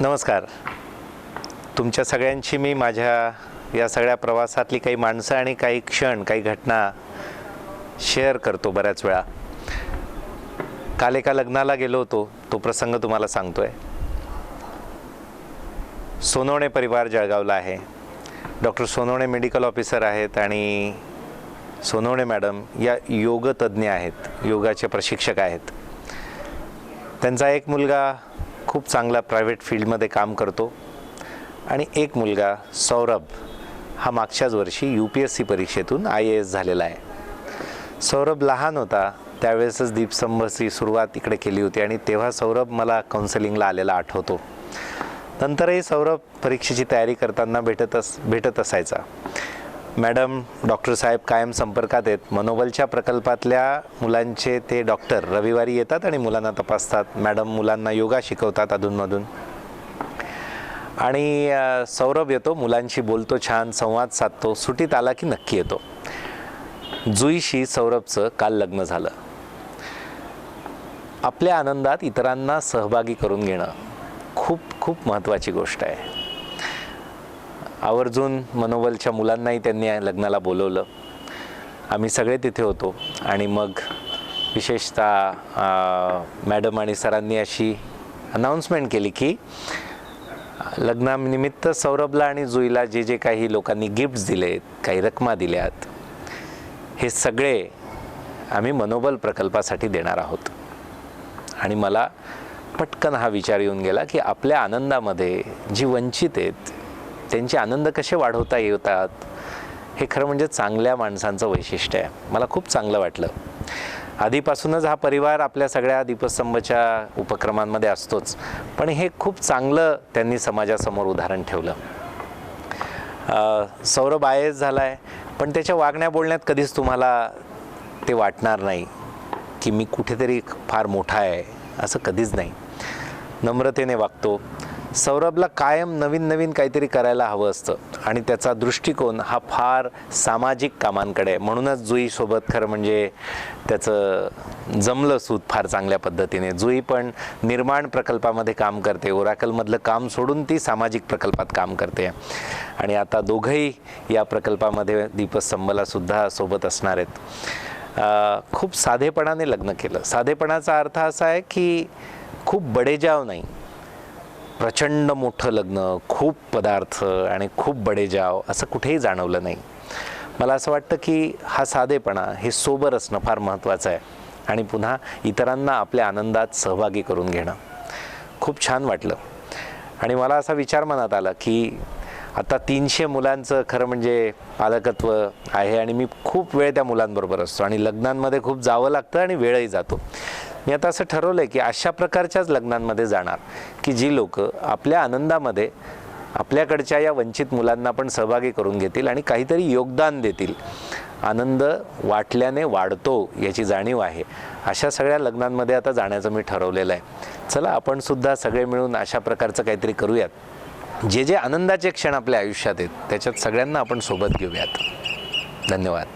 नमस्कार. तुमच्या सगळ्यांची मी माझ्या या सगळ्या प्रवासातली काही माणसं आणि काही क्षण काही घटना शेअर करतो बऱ्याच वेळा. काल एका लग्नाला गेलो होतो तो प्रसंग तुम्हाला सांगतोय. सोनवणे परिवार जळगावला आहे. डॉक्टर सोनवणे मेडिकल ऑफिसर आहेत आणि सोनवणे मॅडम या योगतज्ञ आहेत योगाचे प्रशिक्षक आहेत. त्यांचा एक मुलगा खूप चांगला प्रायव्हेट फील्डमध्ये काम करतो. आणि एक मुलगा सौरभ हा मागच्याच वर्षी यू पी एस सी परीक्षेतून आय ए एस झालेला आहे. सौरभ लहान होता त्यावेळेसच दीपस्तंभची सुरुवात इकडे केली होती आणि तेव्हा सौरभ मला काउन्सिलिंगला आलेला आठवतो. नंतरही सौरभ परीक्षेची तयारी करताना भेटत अस भेटत असायचा. मॅडम डॉक्टर साहेब कायम संपर्कात आहेत. मनोबलच्या प्रकल्पातल्या मुलांचे ते डॉक्टर रविवारी येतात आणि मुलांना तपासतात. मॅडम मुलांना योगा शिकवतात अधूनमधून. आणि सौरभ येतो मुलांशी बोलतो छान संवाद साधतो सुटीत आला की नक्की येतो. जुईशी सौरभचं काल लग्न झालं. आपल्या आनंदात इतरांना सहभागी करून घेणं खूप खूप महत्त्वाची गोष्ट आहे. आवर्जून मनोबलच्या मुलांनाही त्यांनी लग्नाला बोलवलं. आम्ही सगळे तिथे होतो आणि मग विशेषतः मॅडम आणि सरांनी अशी अनाऊन्समेंट केली की लग्नानिमित्त सौरभला आणि जुईला जे जे काही लोकांनी गिफ्ट्स दिलेत काही रकमा दिल्यात हे सगळे आम्ही मनोबल प्रकल्पासाठी देणार आहोत. आणि मला पटकन हा विचार येऊन गेला की आपल्या आनंदामध्ये जी वंचित आहेत त्यांचे आनंद कसे वाढवता येतात? हे खरं म्हणजे चांगल्या माणसांचं वैशिष्ट्य आहे. मला खूप चांगलं वाटलं. आधीपासूनच हा परिवार आपल्या सगळ्या दीपस्तंभच्या उपक्रमांमध्ये असतोच. पण हे खूप चांगलं त्यांनी समाजासमोर उदाहरण ठेवलं. सौरभ आय एस झाला आहे पण त्याच्या वागण्या बोलण्यात कधीच तुम्हाला ते वाटणार नाही की मी कुठेतरी फार मोठा आहे असं कधीच नाही. नम्रतेने वागतो. सौरभला कायम नवीन नवीन काहीतरी करायला हवं असतं. आणि त्याचा दृष्टिकोन हा फार सामाजिक कामांकडे आहे. म्हणूनच जुईसोबत खरं म्हणजे त्याचं जमलं सूत फार चांगल्या पद्धतीने. जुई पण निर्माण प्रकल्पामध्ये काम करते. ओराकलमधलं काम सोडून ती सामाजिक प्रकल्पात काम करते. आणि आता दोघंही या प्रकल्पामध्ये दीपस्तंभला संबलासुद्धा सोबत असणार आहेत. खूप साधेपणाने लग्न केलं. साधेपणाचा अर्थ असा आहे की खूप बडेजाव नाही. प्रचंड मोठं लग्न खूप पदार्थ आणि खूप बडेजाव असं कुठेही जाणवलं नाही. मला असं वाटतं की हा साधेपणा हे सोबर असणं फार महत्त्वाचं आहे आणि पुन्हा इतरांना आपल्या आनंदात सहभागी करून घेणं. खूप छान वाटलं. आणि मला असा विचार मनात आला की आता तीनशे मुलांचं खरं म्हणजे पालकत्व आहे आणि मी खूप वेळ त्या मुलांबरोबर असतो आणि लग्नांमध्ये खूप जावं लागतं आणि वेळही जातो. मी आता असं ठरवलं आहे की अशा प्रकारच्याच लग्नांमध्ये जाणार की जी लोक आपल्या आनंदामध्ये आपल्याकडच्या या वंचित मुलांना पण सहभागी करून घेतील आणि काहीतरी योगदान देतील. आनंद वाटल्याने वाढतो याची जाणीव आहे. अशा सगळ्या लग्नांमध्ये आता जाण्याचं मी ठरवलेलं आहे. चला आपण सुद्धा सगळे मिळून अशा प्रकारचं काहीतरी करूयात. जे जे आनंदाचे क्षण आपल्या आयुष्यात आहेत त्याच्यात सगळ्यांना आपण सोबत घेऊयात. धन्यवाद.